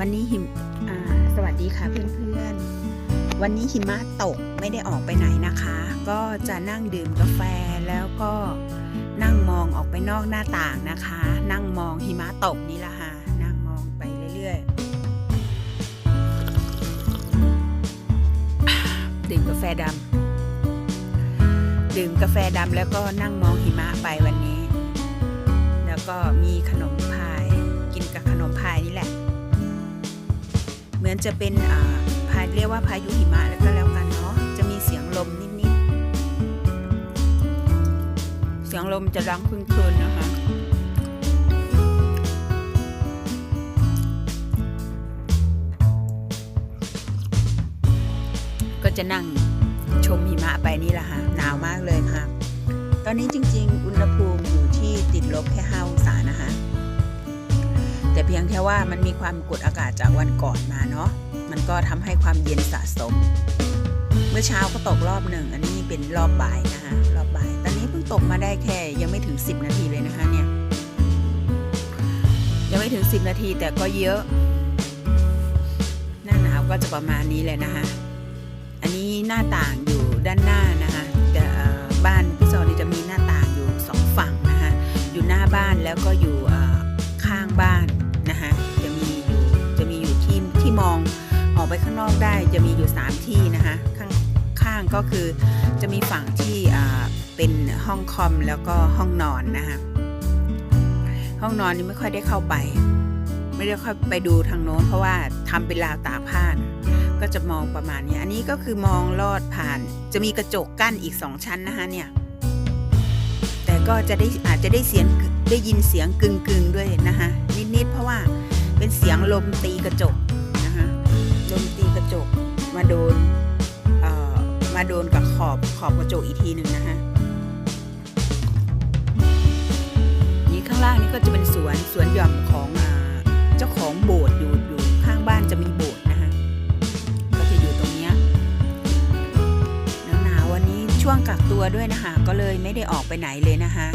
วันนี้หิมสวัสดีค่ะเพื่อนๆ วันนี้หิมะตกไม่ได้ออกไปไหนนะคะ ก็จะนั่งดื่มกาแฟแล้วก็นั่งมองออกไปนอกหน้าต่างนะคะ นั่งมองหิมะตกนี่ละค่ะ นั่งมองไปเรื่อยๆ ดื่มกาแฟดำดื่มกาแฟดำแล้วก็นั่งมองหิมะไปวันนี้ แล้วก็มีขนมพาย กินกับขนมพายนี่แหละ มือนจะเป็นอ่าพายเรียกว่าพายุหิมะแล้วก็แล้วกันเนาะจะมีเสียงลมนิดๆเสียงลมจะดังคึนๆนะคะก็จะนั่งชมหิมะไปนี่แหละค่ะหนาวมากเลยค่ะ ตอนนี้จริง ๆ อุณหภูมิอยู่ที่ติดลบแค่5องศา แต่เพียงแค่ว่ามันมีความกดอากาศจากวันก่อนมาเนาะมันก็ทำให้ความเย็นสะสม เมื่อเช้าก็ตกรอบหนึ่ง อันนี้เป็นรอบบ่ายนะคะรอบบ่าย ตอนนี้เพิ่งตกมาได้แค่ยังไม่ถึง 10 นาทีเลยนะคะเนี่ยยังไม่ถึง 10 นาทีแต่ก็เยอะ หน้าหนาวก็จะประมาณนี้เลยนะคะอันนี้หน้าต่างอยู่ด้านหน้า จะมีอยู่ 3 ที่นะคะ ข้างข้างก็คือจะมีฝั่งที่เป็นห้องคอมแล้วก็ห้องนอนนะคะห้องนอนนี่ไม่ค่อยได้เข้าไป ไม่ได้ค่อยไปดูทางโน้น เพราะว่าทำเป็นราวตากผ้านก็จะมองประมาณนี้อันนี้ก็คือมองลอดผ่าน จะมีกระจกกั้นอีกสองชั้นนะคะเนี่ยแต่ก็จะได้อาจจะได้เสียงได้ยินเสียงกึ่งกึ่งๆด้วยนะคะนิดๆเพราะว่าเป็นเสียงลมตีกระจก มาโดนเออมาโดนกับขอบขอบกระจกอีกทีหนึ่งนะคะนี่ข้างล่างนี่ก็จะเป็นสวนสวนหย่อมของเจ้าของโบสถ์อยู่อยู่ข้างบ้านจะมีโบสถ์นะคะก็จะอยู่ตรงเนี้ยหนาวๆวันนี้ช่วงกักตัวด้วยนะคะ ก็เลยไม่ได้ออกไปไหนเลยนะคะ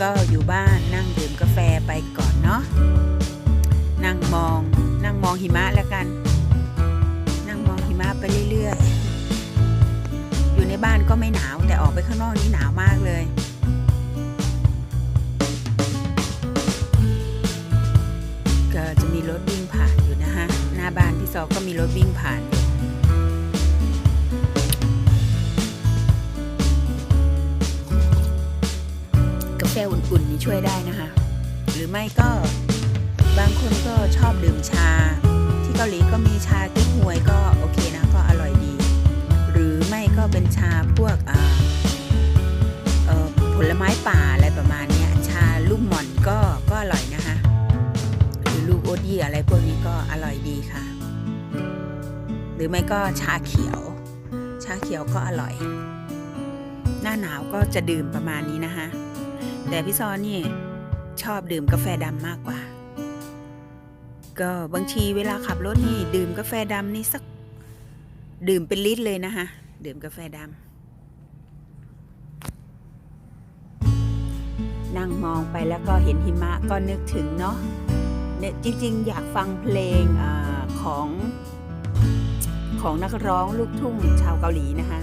ก็อยู่บ้านนั่งดื่มกาแฟไปก่อนเนาะนั่งมองนั่งมองหิมะแล้วกัน เรื่อยๆ อยู่ในบ้านก็ไม่หนาวแต่ออกไปข้างนอกนี่หนาวมากเลยก็จะมีรถวิ่งผ่านอยู่นะคะหน้าบ้านพี่ซอก็มีรถวิ่งผ่านอยู่กาแฟอุ่นๆนี่ช่วยได้นะคะ หรือไม่ก็บางคนก็ชอบดื่มชา ที่เกาหลีก็มีชากิ๊กฮวยก็โอเค เป็นชาพวกผลไม้ป่าอะไรประมาณนี้ชาลูกหม่อนก็ก็อร่อยนะคะหรือลูกโอดีอะไรพวกนี้ก็อร่อยดีค่ะ หรือไม่ก็ชาเขียว ชาเขียวก็อร่อย หน้าหนาวก็จะดื่มประมาณนี้นะคะแต่พี่ซอนนี่ชอบดื่มกาแฟดำมากกว่า ก็บางทีเวลาขับรถนี่ดื่มกาแฟดำนี่สักดื่มเป็นลิตรเลยนะคะ ดื่มกาแฟดำนั่งมองไปแล้วก็เห็นหิมะก็นึกถึงเนาะเนี่ยจริงๆ อยากฟังเพลงอของของนักร้องลูกทุ่งชาวเกาหลีนะคะ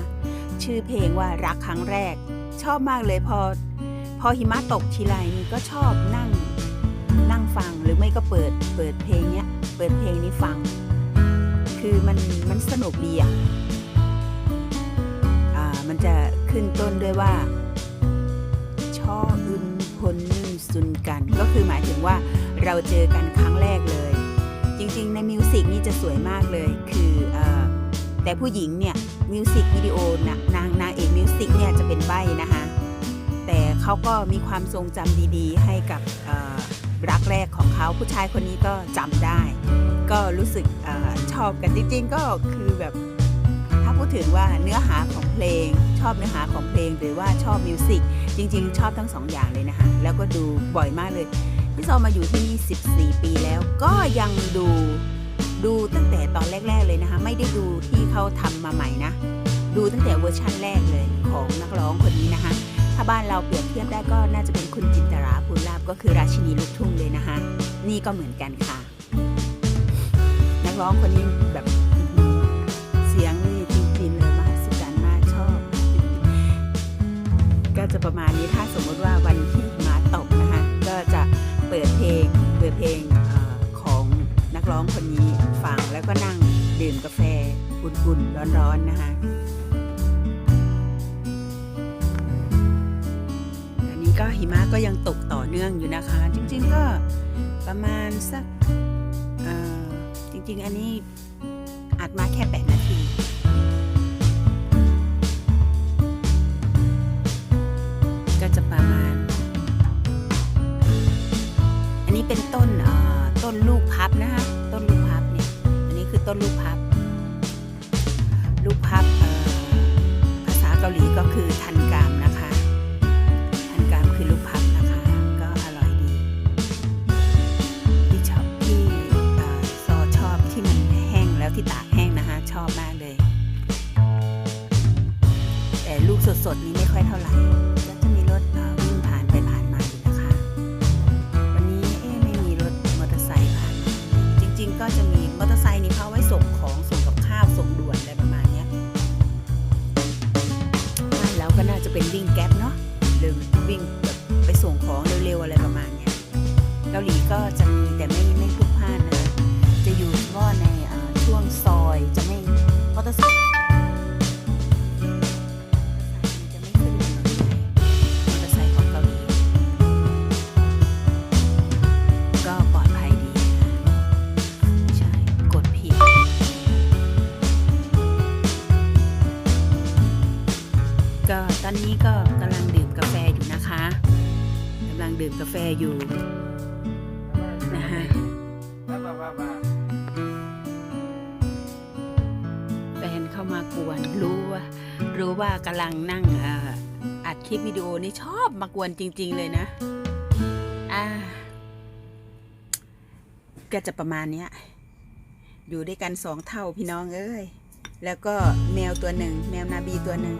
ชื่อเพลงว่ารักครั้งแรก ชอบมากเลยพอ พอหิมะตกทีไรนี่ก็ชอบนั่งนั่งฟังหรือไม่ก็เปิดเปิดเพลงเนี้ย เปิดเพลงนี้ฟัง คือมันมันสนุกดีอะ่ะ ขึ้นต้นด้วยว่า ช่ออึนพลนึ่งซุนกัน ก็คือหมายถึงว่าเราเจอกันครั้งแรกเลย จริงๆ ในมิวสิกนี่จะสวยมากเลย คืออแต่ผู้หญิงเนี่ยมิวสิกวิดีโอนะนางนางเอกมิวสิกเนี่ยจะเป็นใบนะคะ แต่เขาก็มีความทรงจำดีๆ ให้กับรักแรกของเขาผู้ชายคนนี้ก็จำได้ ก็รู้สึกอชอบกันจริงๆ ก็คือแบบ พูดถึงว่าเนื้อหาของเพลง ชอบเนื้อหาของเพลงหรือว่าชอบมิวสิกจริง ๆ ชอบทั้งสองอย่างเลยนะคะแล้วก็ดูบ่อยมากเลยพี่ซอมาอยู่ที่นี่14 ปีแล้วก็ยังดูดูตั้งแต่ตอนแรก ๆเลยนะคะ ไม่ได้ดูที่เขาทำมาใหม่นะ ดูตั้งแต่เวอร์ชั่นแรกเลยของนักร้องคนนี้นะคะ ถ้าบ้านเราเปรียบเทียบได้ก็น่าจะเป็นคุณจินตราภูลาภก็คือราชินีลูกทุ่งเลยนะคะ นี่ก็เหมือนกันค่ะ นักร้องคนนี้แบบ จะประมาณนี้ถ้าสมมติว่าวันที่หิมาตกนะคะก็จะเปิดเพลงเปิดเพลงอของนักร้องคนนี้ฟังแล้วก็นั่งดื่มกาแฟอุ่นๆร้อนๆนะคะอันนี้ก็หิมะก็ยังตกต่อเนื่องอยู่นะคะ จริงๆก็ประมาณสักจริงๆ อันนี้อัดมาแค่ 8 นาที เป็นต้นต้นลูกพับนะคะต้นลูกพับเนี่ยอันนี้คือต้นลูกพับ ลูกพับภาษาเกาหลีก็คือทันกามนะ อนนี้ก็กำลังดื่มกาแฟอยู่นะคะกำลังดื่มกาแฟอยู่นะฮะแฟนเข้ามากวนรู้ว่า รู้ว่ากำลังนั่งอัดคลิปวิดีโอนี่ชอบมากวนจริง ๆ เลยนะอ่าก็จะประมาณเนี้ยอยู่ด้วยกันสองเท่าพี่น้องเอ้ย แล้วก็แมวตัวหนึ่ง แมวนาบีตัวหนึ่ง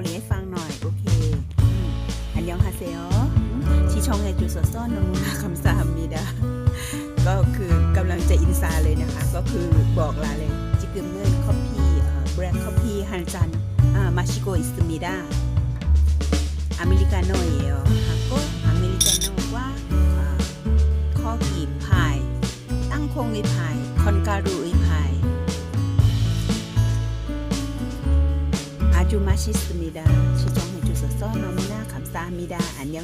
าษาเกาหลีให้ฟังหน่อย โอเค อันยองฮาเซโอชิชองเอจูสดซ่อนนมุนาคำสามมีดา ก็คือกำลังจะอินซาเลยนะคะ ก็คือบอกลาเลย จิกึมเงินคอฟฟี่แบล็คคอฟฟี่ฮันจันมาชิโกอิสมิดาอเมริกาโน่เอลฮักโกอเมริกาโน่ว่าข้อกีบพาย ตั้งคงอีพาย คอนการูอีพาย อาจูมาชิสมิดาชิจงเฮจูสซอนอมินาคำซามิดาอันยั